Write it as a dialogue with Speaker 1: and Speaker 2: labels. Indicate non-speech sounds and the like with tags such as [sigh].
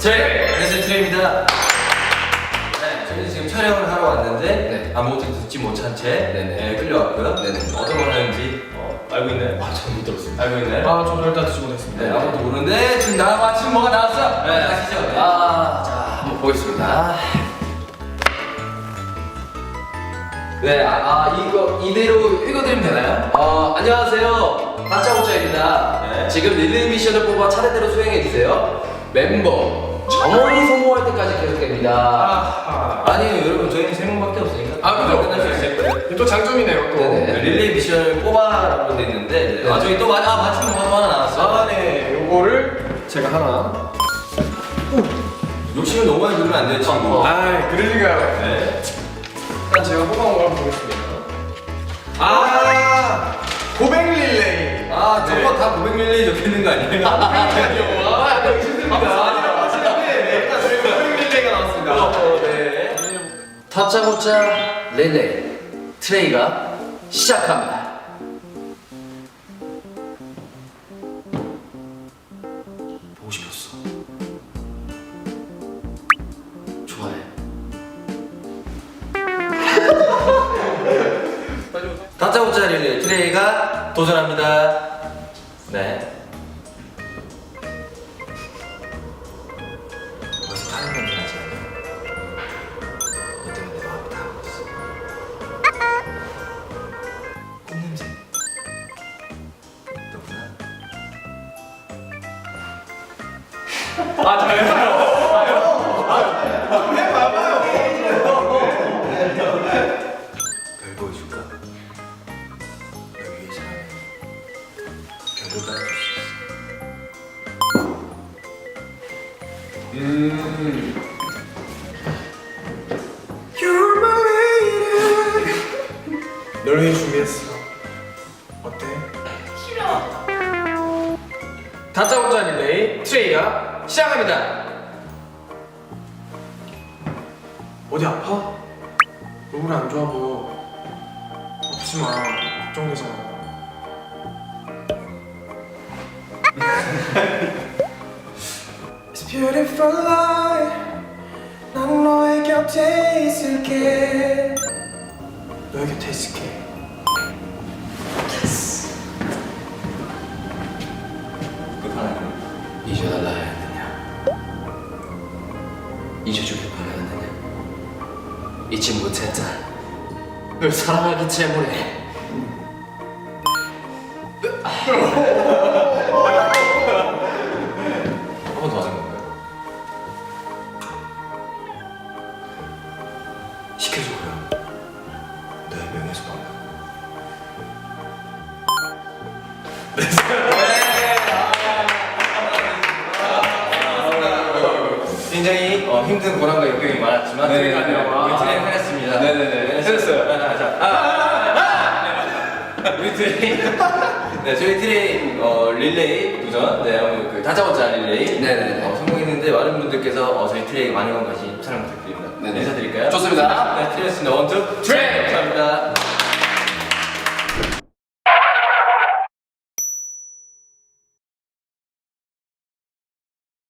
Speaker 1: 트레이! 안녕하세요 트레이입니다 네, 저희는 지금 촬영을 하러 왔는데
Speaker 2: 네.
Speaker 1: 아무것도 듣지 못한 채
Speaker 2: 네네.
Speaker 1: 네, 끌려왔고요
Speaker 2: 네네.
Speaker 1: 어떤 걸 하는지 어, 알고 있나요? 아 저는 못 들었습니다 알고 있나요?
Speaker 3: 아, 저도 일단 드시 못했습니다.
Speaker 1: 네, 아무것도 모르는데 지금 나 마침 뭐가 나왔어 네, 아시죠? 네.
Speaker 2: 아, 자, 한번 보겠습니다. 네, 아, 이거 이대로 읽어드리면 되나요? 어, 안녕하세요. 다짜고짜입니다.
Speaker 1: 네.
Speaker 2: 지금 릴레이 미션을 뽑아 차례대로 수행해주세요. 멤버 정원이 성공할 때까지 계속됩니다.
Speaker 1: 아니에요 여러분 저희는 세 명밖에 없으니까
Speaker 3: 아, 그죠?
Speaker 1: 끝날 수 있어요
Speaker 3: 이게 또 장점이네요, 또.
Speaker 2: 네네.
Speaker 1: 네, 릴레이 미션을 뽑아라고 돼 있는데
Speaker 2: 네.
Speaker 1: 아 저기 또 맞아 아 맞추는 거 하나 나왔어
Speaker 3: 아, 네. 요거를 제가 하나.
Speaker 1: 욕심을 너무 많이 부리면 안 돼요 친구
Speaker 2: 어.
Speaker 3: 아, 그러니까요.
Speaker 1: 네.
Speaker 3: 일단 제가 뽑아온 걸 보겠습니다. 아, 고백 릴레이.
Speaker 1: 아
Speaker 3: 네.
Speaker 1: 저거 다 900ml 적혀있는 거 아니에요?
Speaker 3: 아니요. 아, 네, 힘듭니다.
Speaker 1: 아,
Speaker 2: 다짜고짜 릴레이 트레이가 시작합니다. 보고 싶었어. 좋아해. [laughs]
Speaker 1: 다짜고짜 릴레이 트레이가 도전합니다 네 아,
Speaker 3: 저요?
Speaker 1: 별 보여줄까? 여기 위에 사람은 별을 따라줄 수 있어
Speaker 3: 음. You're my lady. 널 위해 준비했어. 어때? 싫어. 다짜고짜 릴레이 트레이가 시작합니다. 어디 아파? 얼굴이 안 좋아 보여. 아프지 마. life. 난 너의 곁에 있을게. 너의 곁에 있을게.
Speaker 2: 잊어주길 바라였느냐? 잊지 못했다. 널 사랑하기 때문에.
Speaker 1: 한 번 더 하는 건가요? 그럼 너의 명예소방 굉장히 어, 힘든 고난과 역경이 많았지만
Speaker 3: 네네네.
Speaker 1: 저희가 우리 트레이 해냈습니다
Speaker 3: 네네네. 해냈어요.
Speaker 1: 자, 자, 아, 아, 아, 우리 트레이 네 저희 트레이 어, 릴레이 도전 네 오늘 그 다짜고짜 릴레이
Speaker 2: 네네네.
Speaker 1: 어, 성공했는데 많은 분들께서 어, 저희 트레이 많은 관심 사랑 부탁드립니다
Speaker 2: 네네.
Speaker 1: 인사드릴까요?
Speaker 2: 좋습니다.
Speaker 1: 네 트레이였습니다 원투
Speaker 3: 트레이!
Speaker 1: 감사합니다